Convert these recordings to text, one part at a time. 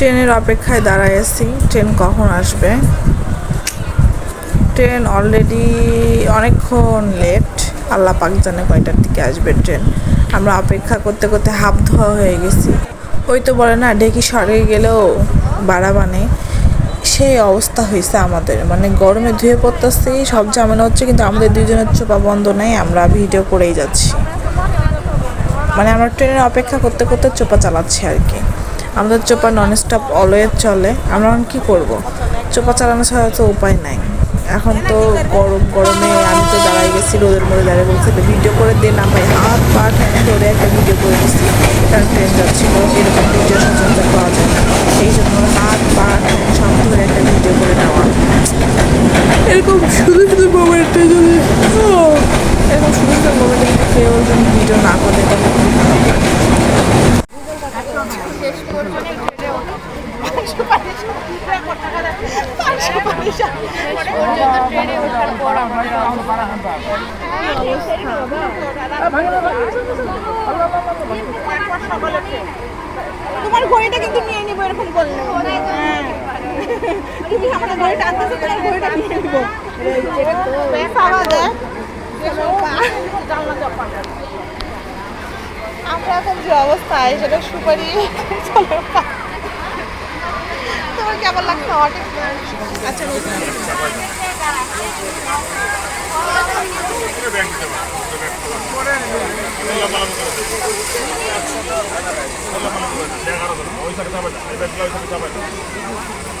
ট্রেনের অপেক্ষায় দাঁড়ায় আছি। ট্রেন কখন আসবে? ট্রেন অলরেডি অনেকক্ষণ লেট আল্লাহ পাক জানে কয়টার দিকে আসবে ট্রেন। আমরা অপেক্ষা করতে করতে হাফ ধোয়া হয়ে গেছি। ওই তো বলে না ডেকি সরে গেলেও বাড়া মানে সেই অবস্থা হয়েছে আমাদের। মানে গরমে ধুয়ে পড়তেছি, সব ঝামেলা হচ্ছে, কিন্তু আমাদের দুজনের চোপা বন্ধ নেই, আমরা ভিডিও করেই যাচ্ছি। মানে আমরা ট্রেনের অপেক্ষা করতে করতে চোপা চালাচ্ছি আর কি। আমাদের চোপা নন স্টপ অলওয়েজ চলে। আমরা এখন কী করব? চোপা চালানো ছাড়া তো উপায় নাই। এখন তো গরম, গরমে আমি তো দাঁড়াই গেছি, রোদের মধ্যে দাঁড়িয়ে বলছি ভিডিও করে দিন না ভাই। হাত, পা ধরে একটা ভিডিও করে দিচ্ছি কারণ ট্রেন যাচ্ছিল, এরকম ভিডিও সচরাচর পাওয়া যায় না। এই জন্য হাত, পা সব ধরে একটা ভিডিও করে নেওয়া। এরকম শুধু শুধু মোমেন্টে যদি। এরকম শুধু শুধু মোমেন্টে যদি কেউ ভিডিও না করে লাগে তোমার ঘড়িটা কিন্তু নিয়ে নিবো এরকম করলে হ্যাঁ। তুমি আমার ঘড়িটা তোমার ঘড়িটা নিয়ে নিবো পাওয়া যায় আমরা এখন যে অবস্থায় সেটা সুপারি তোমার কেমন লাগছে আচ্ছা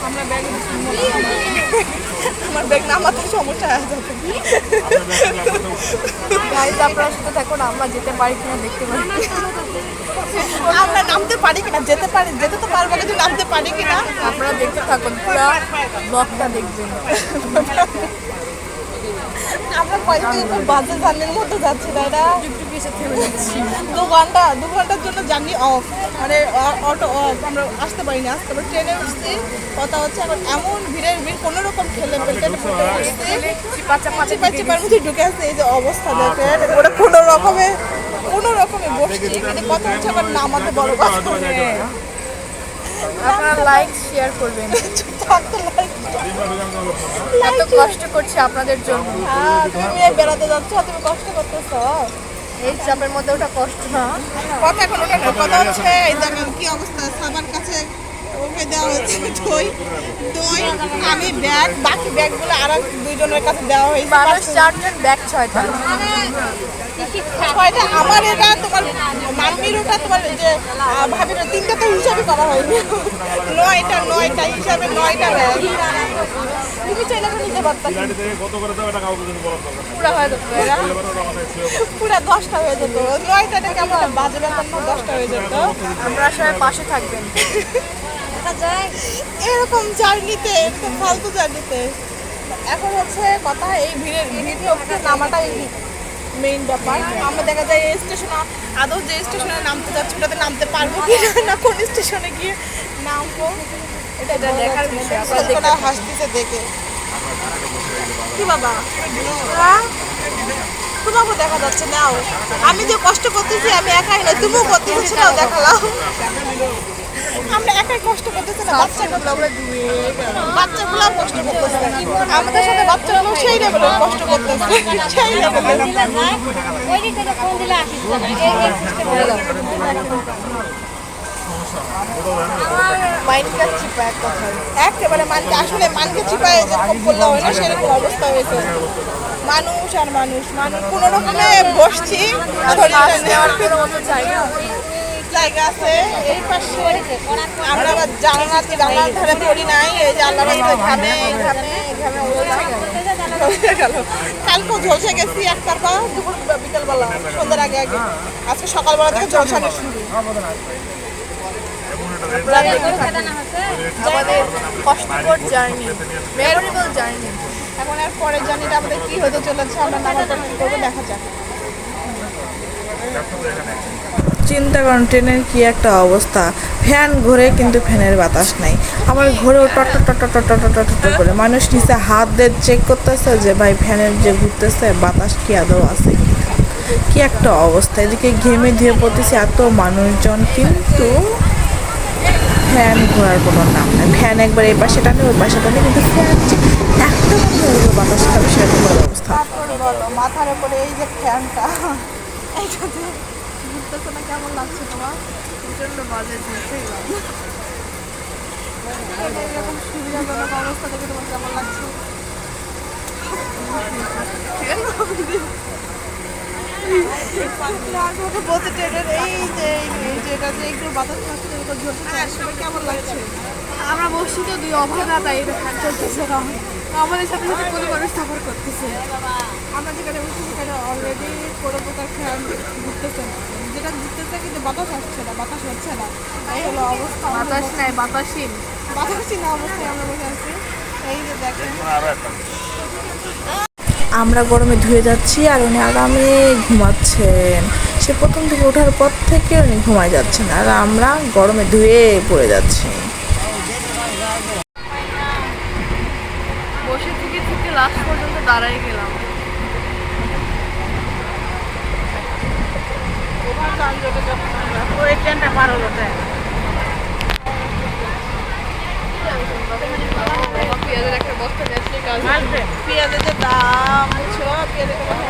আমার ব্যাগ নামাতে সমস্যা হয়ে যাবে। গাড়িতে আপনারা সাথে থাকুন আমরা যেতে পারি কিনা দেখতে পারি। আমরা নামতে পারি কিনা? যেতে পারি যেতে তো পারব কিন্তু নামতে পারি কিনা? আপনারা দেখতে থাকুন পুরো ব্লগটা দেখবেন। আমরা খুব বাজে জার্নির মতো যাচ্ছি তাই না? দু ঘণ্টা দু ঘণ্টার জন্য জার্নি অফ মানে অ- অটো অফ আমরা আসতে পারি না আসতে পারি ট্রেনে উঠছি। কথা হচ্ছে এখন এমন ভিড়ের ভিড় কোনো রকম খেলে ফেলতে চিপা চাপা চিপা চিপার মধ্যে ঢুকে আসছে এই যে অবস্থা দেখেন। ওটা কোনো রকমে কোনো রকমে বসছি। কিন্তু কথা হচ্ছে আবার নামাতে বড় কথা আপনারা লাইক শেয়ার করবেন। এত কষ্ট করছি আপনাদের জন্য। হ্যাঁ তুমি বেড়াতে যাচ্ছ তুমি কষ্ট করতেছো। এই চাপের মধ্যে ওটা কষ্ট। না কথা এখন কথা হচ্ছে এই দেখেন কি অবস্থা সাবার কাছে ওকে দেওয়া হয়েছে দই। দই আমি ব্যাগ বাকি ব্যাগগুলো আর এক দুইজনের কাছে দেওয়া হয়েছে। মানুষ চারজন ব্যাগ ছয়টা। ছয়টা আমার এটা তোমার মাম্মির ওটা তোমার এই যে ভাবির তিনটা তো হিসাবে করা হয়নি। নয়টা নয়টা হিসাবে নয়টা ব্যাগ। তুমি চাইলে নিতে পারতাম পুরো হয়ে যেত এরা পুরো দশটা হয়ে যেত। নয়টাটা কেমন বাজে ব্যাপার দশটা হয়ে যেত। আমরা সবাই পাশে থাকবেন। এরকম জার্নিতে এরকম ফালতু জার্নিতে। এখন হচ্ছে কথা এই ভিড়ের ভিড় অবধি নামাটাই মেইন ব্যাপার। আমরা দেখা যায় এই স্টেশনে আদৌ যে স্টেশনে নামতে যাচ্ছি ওটাতে নামতে পারব কি না, না কোন স্টেশনে গিয়ে নামবো? এটা দেখার বিষয়, আপনারা হাসতেছে দেখে। কি বাবা? হ্যাঁ? তোমাকেও দেখা যাচ্ছে নাও। আমি যে কষ্ট করতেছি আমি একাই না তুমিও করতেছি সেটাও দেখালাম। আমরা একাই কষ্ট করতেছি বাচ্চাগুলো কষ্ট করতেছে সেই কষ্ট করতেছে কথায়। একেবারে মানকে আসলে মানকে চিপায় হয় না, সেরকম অবস্থা হয়েছে। মানুষ আর মানুষ মানুষ কোনো রকমে বসছি মতো জায়গা আছে এই পাশে আমরা আবার জানলা জানলার ধারে পড়ি নাই এই রাস্তায় ঘামে ঘামে ঘামে হয়ে গেল। কালকেও ঝলসে গেছি একটার পর দুপুর বিকেলবেলা সন্ধ্যার আগে আগে। আজকে সকালবেলা থেকে ঝলসানো শুরু। আমাদের কষ্টকর জার্নি মেমোরেবল জার্নি। এখন আর পরের জার্নিটা আমাদের কি হতে চলেছে আমরা পর কি করব দেখা যাক। চিন্তা করেন, ট্রেনের কি একটা অবস্থা। ফ্যান ঘুরে কিন্তু ফ্যানের বাতাস নাই। আমার ঘুরেও টট টট টট টট টট করে। মানুষ নিচে হাত দিয়ে চেক করতেছে যে, ভাই, ফ্যানের যে ঘুরতেছে, বাতাস কি আদৌ আছে। কি একটা অবস্থা। এদিকে ঘেমে ধুয়ে পড়তেছে এত মানুষজন, কিন্তু ফ্যান ঘোরার কোনো নাম নাই। ফ্যান একবার এই পাশে টানে, ওই পাশে টানে, কিন্তু ফ্যান একটা বাতাস খাবে সেরকম অবস্থা? মাথার উপরে এই যে ফ্যানটা ঘুরতেছে না? কেমন লাগছে তোমার? প্রচণ্ড বাজে ঝুলছিলাম এরকম সুবিধাজনক অবস্থা তোমার কেমন লাগছে? বলতে ট্রেনের এই যে এই যে এটা যে একটু বাতাস আসছে ওটা ঝরতে চাচ্ছে কেমন লাগছে? আমরা বসছি তো দুই অভাগা তাই এটা চলতেছে না আমাদের সাথে সাথে কোনো মানুষ সাফার করতেছে। আমরা যেখানে সেখানে অলরেডি কোনো প্রকার ঘুরতেছে। না যেটা ঘুরতেছে কিন্তু বাতাস আসছে না বাতাস হচ্ছে না। এই হলো অবস্থা বাতাস নাই বাতাসহীন। অবস্থায় আমরা বসে আছি। এই যে দেখেন। আমরা গরমে ধুয়ে যাচ্ছি আর উনি আরামে ঘুমাচ্ছেন। সে প্রথম থেকে ওঠার পর থেকে উনি ঘুমায় যাচ্ছেন আর আমরা গরমে ধুয়ে পড়ে যাচ্ছি বসে থেকে থেকে লাস্ট পর্যন্ত দাঁড়াই গেলাম। ওই ট্রেনটা পার হলো পেঁয়াজের একটা বস্তা নিয়ে আসলে কাজ পেঁয়াজের যে দাম বুঝছ পেঁয়াজের কথা